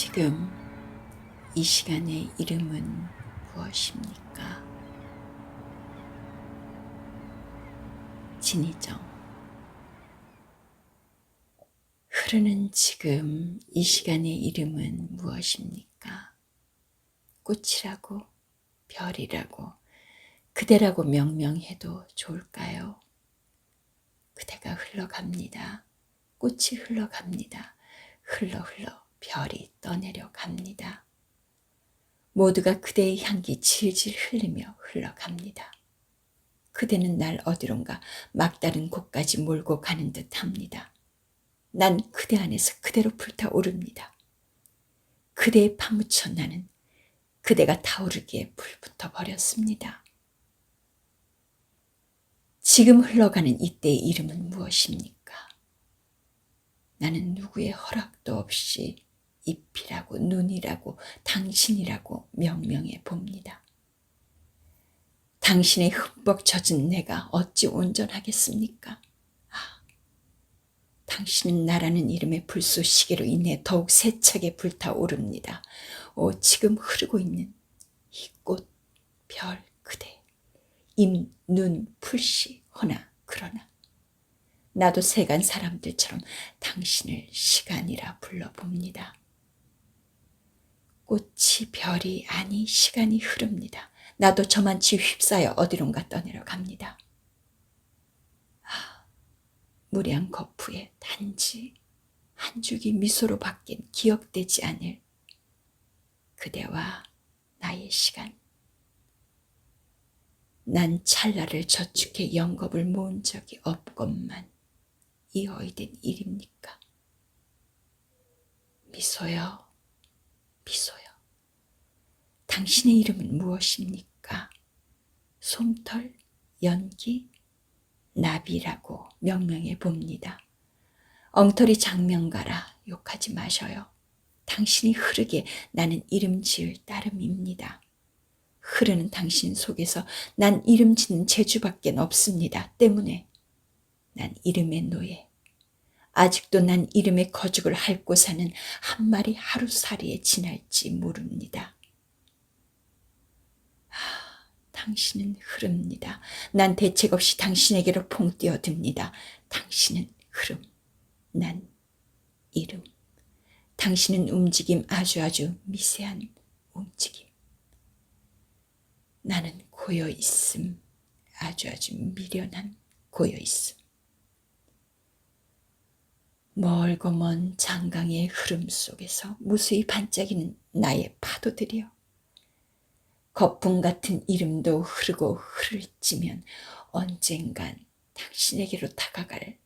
지금 이 시간의 이름은 무엇입니까? 진희정. 흐르는 지금 이 시간의 이름은 무엇입니까? 꽃이라고, 별이라고, 그대라고 명명해도 좋을까요? 그대가 흘러갑니다. 꽃이 흘러갑니다. 흘러 흘러 별이 떠내려 갑니다. 모두가 그대의 향기 질질 흘리며 흘러갑니다. 그대는 날 어디론가 막다른 곳까지 몰고 가는 듯 합니다. 난 그대 안에서 그대로 불타오릅니다. 그대에 파묻혀 나는 그대가 타오르기에 불붙어 버렸습니다. 지금 흘러가는 이때의 이름은 무엇입니까? 나는 누구의 허락도 없이 잎이라고 눈이라고 당신이라고 명명해 봅니다. 당신의 흠뻑 젖은 내가 어찌 온전하겠습니까? 아, 당신은 나라는 이름의 불쏘시개로 인해 더욱 세차게 불타오릅니다. 오, 지금 흐르고 있는 이 꽃, 별, 그대, 임, 눈, 풀씨, 허나, 그러나 나도 세간 사람들처럼 당신을 시간이라 불러봅니다. 꽃이 별이 아니 시간이 흐릅니다. 나도 저만치 휩싸여 어디론가 떠내려 갑니다. 아, 무량 거푸에 단지 한 줄기 미소로 바뀐 기억되지 않을 그대와 나의 시간. 난 찰나를 저축해 영겁을 모은 적이 없건만 이 어이된 일입니까? 미소여. 당신의 이름은 무엇입니까? 솜털, 연기, 나비라고 명명해 봅니다. 엉터리 장명가라 욕하지 마셔요. 당신이 흐르게 나는 이름 지을 따름입니다. 흐르는 당신 속에서 난 이름 짓는 재주밖에 없습니다. 때문에 난 이름의 노예. 아직도 난 이름의 거죽을 핥고 사는 한 마리 하루살이에 지날지 모릅니다. 하, 당신은 흐릅니다. 난 대책 없이 당신에게로 퐁 뛰어듭니다. 당신은 흐름, 난 이름. 당신은 움직임 아주 아주 미세한 움직임. 나는 고여 있음, 아주 아주 미련한 고여 있음. 멀고 먼 장강의 흐름 속에서 무수히 반짝이는 나의 파도들이여. 거품 같은 이름도 흐르고 흐를 지면 언젠간 당신에게로 다가갈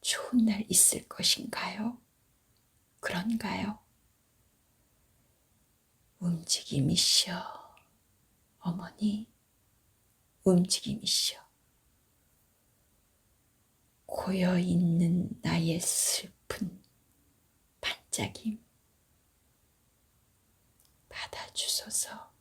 좋은 날 있을 것인가요? 그런가요? 움직임이시여, 어머니, 움직임이시여. 고여 있는 나의 슬픈 반짝임 받아주소서.